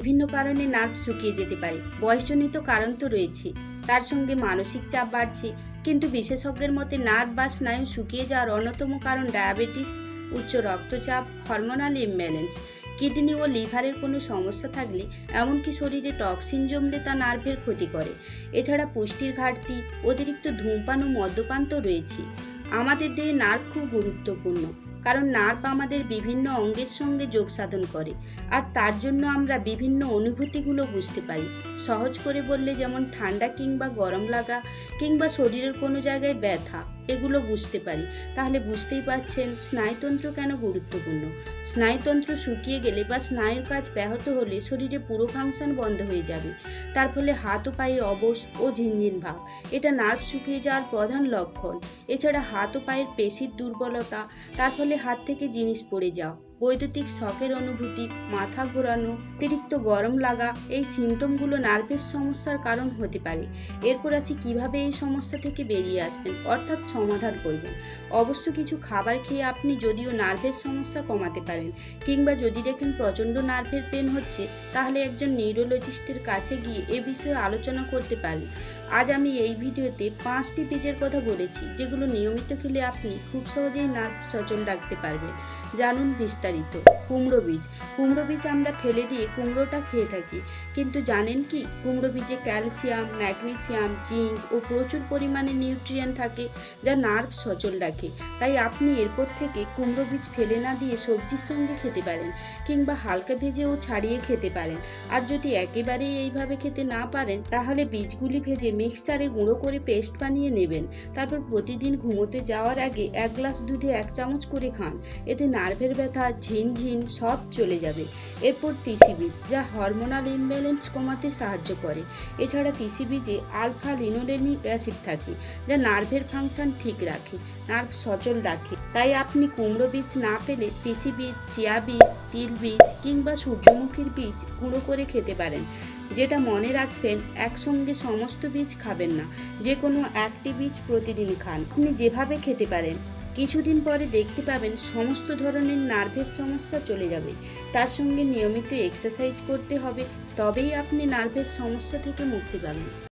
বিভিন্ন কারণে নার্ভ শুকিয়ে যেতে পারে। বয়সজনিত কারণ তো রয়েছে। তার সঙ্গে মানসিক চাপ বাড়ছে, কিন্তু বিশেষজ্ঞের মতে নার্ভ বা স্নায়ু শুকিয়ে যাওয়ার অন্যতম কারণ ডায়াবেটিস উচ্চ রক্তচাপ হরমোনাল ইমব্যালেন্স কিডনি ও লিভারের কোনো সমস্যা থাকলে এমনকি শরীরে টক্সিন জমলে তা নার্ভের ক্ষতি করে। এছাড়া পুষ্টির ঘাটতি, অতিরিক্ত ধূমপান ও মদ্যপান তো রয়েছে। আমাদের দেহে নার্ভ খুব গুরুত্বপূর্ণ। কারণ নার্ভ আমাদের বিভিন্ন অঙ্গের সঙ্গে যোগ সাধন করে। আর তার জন্য আমরা বিভিন্ন অনুভূতিগুলো বুঝতে পারি। সহজ করে বললে যেমন ঠান্ডা কিংবা গরম লাগা কিংবা শরীরের কোনো জায়গায় ব্যথা। এগুলো বুঝতে পারি। তাহলে বুঝতেই পারছেন স্নায়ুতন্ত্র কেন গুরুত্বপূর্ণ? স্নায়ুতন্ত্র শুকিয়ে গেলে বা স্নায়ুর কাজ ব্যাহত হলে শরীরে পুরো ফাংশন বন্ধ হয়ে যাবে। তার ফলে হাত ও পায়ে অবশ ও ঝিনঝিন ভাব। এটা নার্ভ শুকিয়ে যাওয়ার প্রধান লক্ষণ। এছাড়া হাত ও পায়ের পেশির দুর্বলতা, তার ফলে হাত থেকে জিনিস পড়ে যাওয়া। বৈদ্যুতিক শখের অনুভূতি, মাথা ঘোরানো, অতিরিক্ত গরম লাগা এই সিমটমগুলো নার্ভের সমস্যার কারণ হতে পারে। এরপর আসি কীভাবে এই সমস্যা থেকে বেরিয়ে আসবেন, অর্থাৎ সমাধান করবেন। অবশ্য কিছু খাবার খেয়ে আপনি যদিও নার্ভের সমস্যা কমাতে পারেন, কিংবা যদি দেখেন প্রচণ্ড নার্ভের পেন হচ্ছে, তাহলে একজন নিউরোলজিস্টের কাছে গিয়ে এ বিষয়ে আলোচনা করতে পারেন। আজ আমি এই ভিডিওতে পাঁচটি বীজের কথা বলেছি, যেগুলো নিয়মিত খেলে আপনি খুব সহজেই নার্ভ সচল রাখতে পারবেন। জানুন বিস্তারিত। কুমড়ো বীজ। কুমড়ো বীজ আমরা ফেলে দিয়ে কুমড়োটা খেয়ে থাকি। কিন্তু জানেন কি? কুমড়ো বীজে ক্যালসিয়াম, ম্যাগনেসিয়াম, জিঙ্ক ও প্রচুর পরিমাণে নিউট্রিয়েন্ট থাকে যা নার্ভ সচল রাখে। তাই আপনি এরপর থেকে কুমড়ো বীজ ফেলে না দিয়ে সবজির সঙ্গে খেতে পারেন কিংবা হালকা ভেজেও ছাড়িয়ে খেতে পারেন। আর যদি একেবারেই এইভাবে খেতে না পারেন, তাহলে বীজগুলি ভেজে মিক্সচারে গুঁড়ো করে পেস্ট বানিয়ে নেবেন। তারপর প্রতিদিন ঘুমোতে যাওয়ার আগে এক গ্লাস দুধে এক চামচ করে খান। এতে নার্ভের ব্যথা ঝিনঝিন সব চলে যাবে। এরপর তিসি বীজ যা হরমোনাল ইমব্যালেন্স কমাতে সাহায্য করে। এছাড়া তিসি বীজে আলফা লিনোলেনিক অ্যাসিড থাকে, যা নার্ভের ফাংশন ঠিক রাখে, নার্ভ সচল রাখে। তাই আপনি কুমড়ো বীজ না পেলে তিসি বীজ চিয়া বীজ, তিল বীজ কিংবা সূর্যমুখীর বীজ গুঁড়ো করে খেতে পারেন। যেটা মনে রাখবেন, একসঙ্গে সমস্ত বীজ খাবেন না যে কোনো একটি বীজ প্রতিদিন খান। আপনি যেভাবে খেতে পারেন। কিছুদিন পরে দেখতে পাবেন সমস্ত ধরনের নার্ভের সমস্যা চলে যাবে। তার সঙ্গে নিয়মিত এক্সারসাইজ করতে হবে, তবেই আপনি নার্ভের সমস্যা থেকে মুক্তি পাবেন।